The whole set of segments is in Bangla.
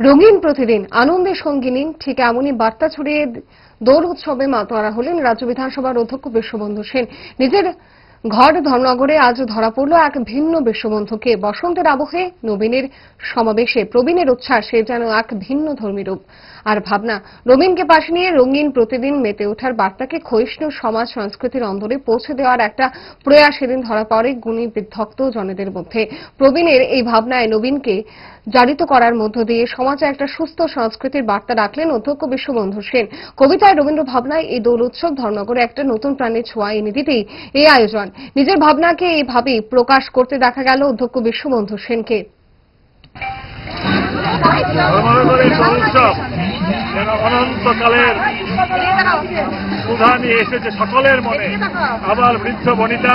রঙিন প্রতিদিন, আনন্দের সঙ্গিনী, ঠিক এমনই বার্তা ছড়িয়ে দোল উৎসবে মাতোয়ারা হলেন রাজ্য বিধানসভার অধ্যক্ষ বিশ্ববন্ধু সেন। নিজের ঘর ধর্মনগরে আজ ধরা পড়ল এক ভিন্ন বিশ্ববন্ধুকে। বসন্তের আবহে নবীনের সমাবেশে প্রবীণের উচ্ছ্বাসে যেন এক ভিন্ন ধর্মী রূপ। আর ভাবনা রবীনকে পাশে নিয়ে রঙিন প্রতিদিন মেতে ওঠার বার্তাকে ক্ষয়িষ্ণু সমাজ সংস্কৃতির অন্দরে পৌঁছে দেওয়ার একটা প্রয়াস সেদিন ধরা পড়ে গুণী বিদ্ধক্ত জনেদের মধ্যে। প্রবীণের এই ভাবনায় নবীনকে জারিত করার মধ্য দিয়ে সমাজে একটা সুস্থ সংস্কৃতির বার্তা রাখলেন অধ্যক্ষ বিশ্ববন্ধু সেন। কবিতায় রবীন্দ্র ভাবনায় এই দোল উৎসব ধর্মনগরে একটা নতুন প্রাণের ছোঁয়া এনে দিতেই এই আয়োজন। নিজের ভাবনাকে এইভাবেই প্রকাশ করতে দেখা গেল অধ্যক্ষ বিশ্ববন্ধু সেনকে। অনন্তকালের সুধা এসেছে সকলের মনে। আবার বৃদ্ধ বনিতা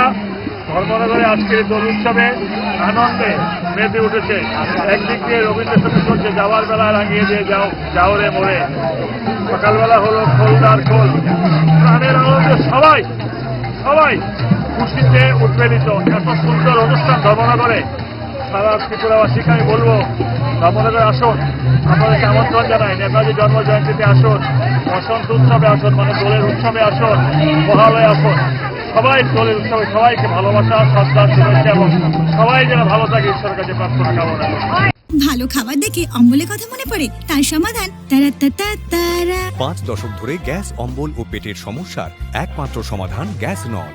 ধর্মনগরে আজকের দোল উৎসবে আনন্দে মেতে উঠেছে। একদিক দিয়ে রবীন্দ্রসঙ্গীত চলছে, যাওয়ার বেলা রাঙিয়ে দিয়ে যাও যাও রে মোড়ে। সকালবেলা হলো খোলদার খোল। প্রাণের আনন্দে সবাই সবাই খুশিতে উদ্বেলিত। এত সুন্দর অনুষ্ঠান ধর্মনগরে। সারা ত্রিপুরাবাসীকে আমি বলব ধর্মনগরে আসুন, আপনাদেরকে আমন্ত্রণ জানাই। নেতাজি জন্ম জয়ন্তীতে আসুন, বসন্ত উৎসবে আসুন মানে দোলের উৎসবে আসুন, মহালয়ে আসুন। সবাই দোলের উৎসবে সবাইকে ভালোবাসা শ্রদ্ধা শুভেচ্ছা এবং সবাই যেন ভালো থাকে ঈশ্বরের কাছে প্রার্থনা কামনা। ভালো খাবার দেখে অম্বলের কথা মনে পড়ে তার সমাধান তারা তারা। পাঁচ দশক ধরে গ্যাস অম্বল ও পেটের সমস্যার একমাত্র সমাধান গ্যাস নল